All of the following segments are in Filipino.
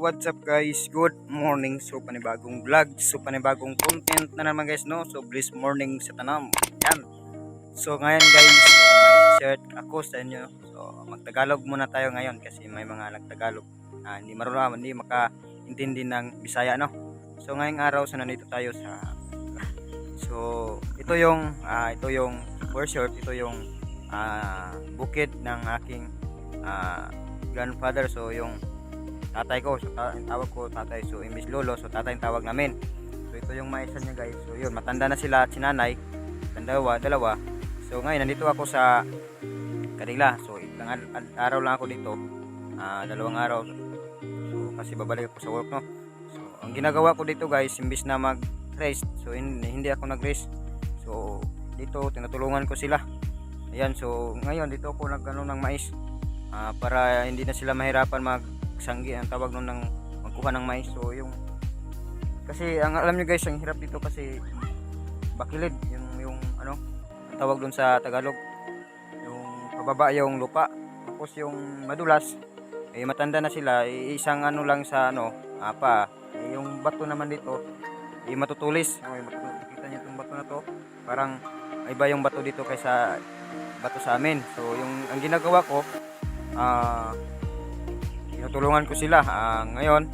what's up guys? Good morning. So, panibagong vlog. So, panibagong content na naman guys, no? So, blessed morning sa tanam. Yan. So, ngayon guys, so, may shirt ako sa inyo. So, magtagalog muna tayo ngayon kasi may mga nagtagalog. Ah, hindi marunong, hindi makaintindi ng Bisaya, no? So, ngayong araw, sa nandito tayo sa So, ito yung ah, ito yung shirt, ito yung ah, bukid ng aking ah, grandfather. So, yung tatay ko, so yung tawag ko tatay, so imbis lolo, so tatay yung tawag namin. So ito yung maisan niya guys. So yun, matanda na sila at si nanay, ang dalawa, dalawa. So ngayon, nandito ako sa kanila. So ilang araw lang ako dito, ah, dalawang araw. So kasi babalik ako sa work, no. So ang ginagawa ko dito guys, imbis na mag-rest, so hindi, ako nag-rest. So dito, tinutulungan ko sila. Ayan, so ngayon dito ako nagano ng mais ah, para hindi na sila mahirapan mag sanggi ang tawag nun ng magkuha ng mais. So yung kasi ang alam nyo guys ang hirap dito kasi bakilid. Yung yung ano ang tawag dun sa Tagalog yung pababa yung lupa. Tapos yung madulas eh matanda na sila eh, isang ano lang sa ano apa eh, yung bato naman dito eh matutulis. Oh, bato, nakita niyo itong bato na to? Parang iba yung bato dito kaysa bato sa amin. So yung ang ginagawa ko ah tinutulungan ko sila. Ah, ngayon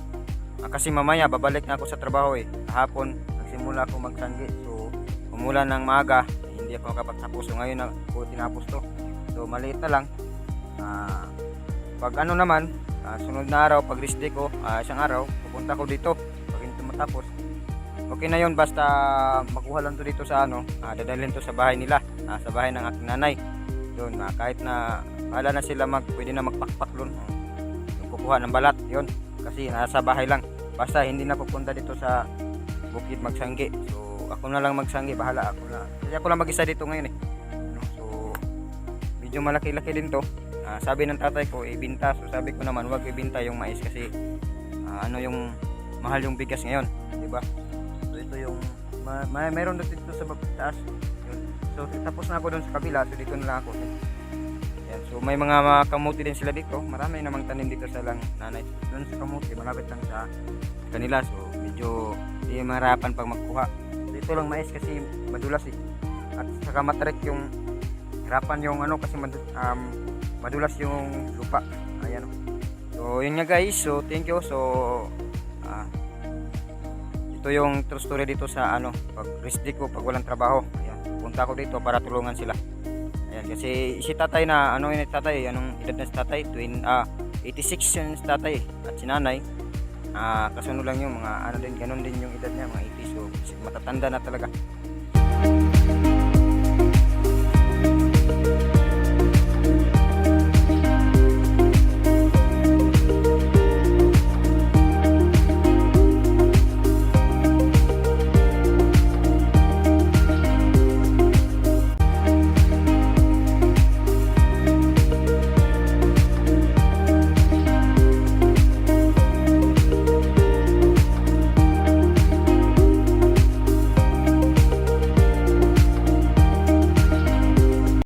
ah, kasi mamaya babalik na ako sa trabaho eh. Kahapon nagsimula ako magsanggi. So umulan ng maaga hindi ako makapagtapos. So ngayon ako tinapos to. So maliit na lang. Ah, pag ano naman ah, sunod na araw pag rest day ko ah, isang araw pupunta ko dito. Pag hindi matapos okay na yon basta makuha lang to dito sa ano ah, dadalhin to sa bahay nila ah, sa bahay ng aking nanay. Yun ah, kahit na bahala na sila mag pwede na magpakpak doon kukuha ng balat yon kasi nasa bahay lang. Basta hindi na pupunta dito sa bukid magsanggi. So ako na lang magsanggi. Bahala ako na. Kasi ako lang mag-isa dito ngayon eh. Ano, so medyo malaki-laki din to. Ah, sabi ng tatay ko ibinta. So sabi ko naman wag ibinta yung mais kasi ah, ano yung mahal yung bigas ngayon di ba? So ito yung ma, may meron na dito sa taas. Yun. so tapos na ako doon sa kabila. So dito na lang ako so may mga, kamuti din sila dito. Marami namang tanim dito sa lang nanay. Doon sa kamuti, malapit lang sa kanila. So medyo di mahirapan pag magkuha. Dito lang mais kasi madulas eh. At saka matarik yung hirapan yung ano kasi mad, um, madulas yung lupa. Ayan. So yun nga guys. So thank you. So ah, ito yung true story dito sa ano pag day ko pag walang trabaho. Ayan. Punta ako dito para tulungan sila. Ayan, kasi si tatay na, ano yun tatay, anong edad na si tatay? Twin, ah, 86 yun si tatay. At si nanay, ah, kasunod lang yung mga, ano din, ganun din yung edad niya, mga 80. So, matatanda na talaga.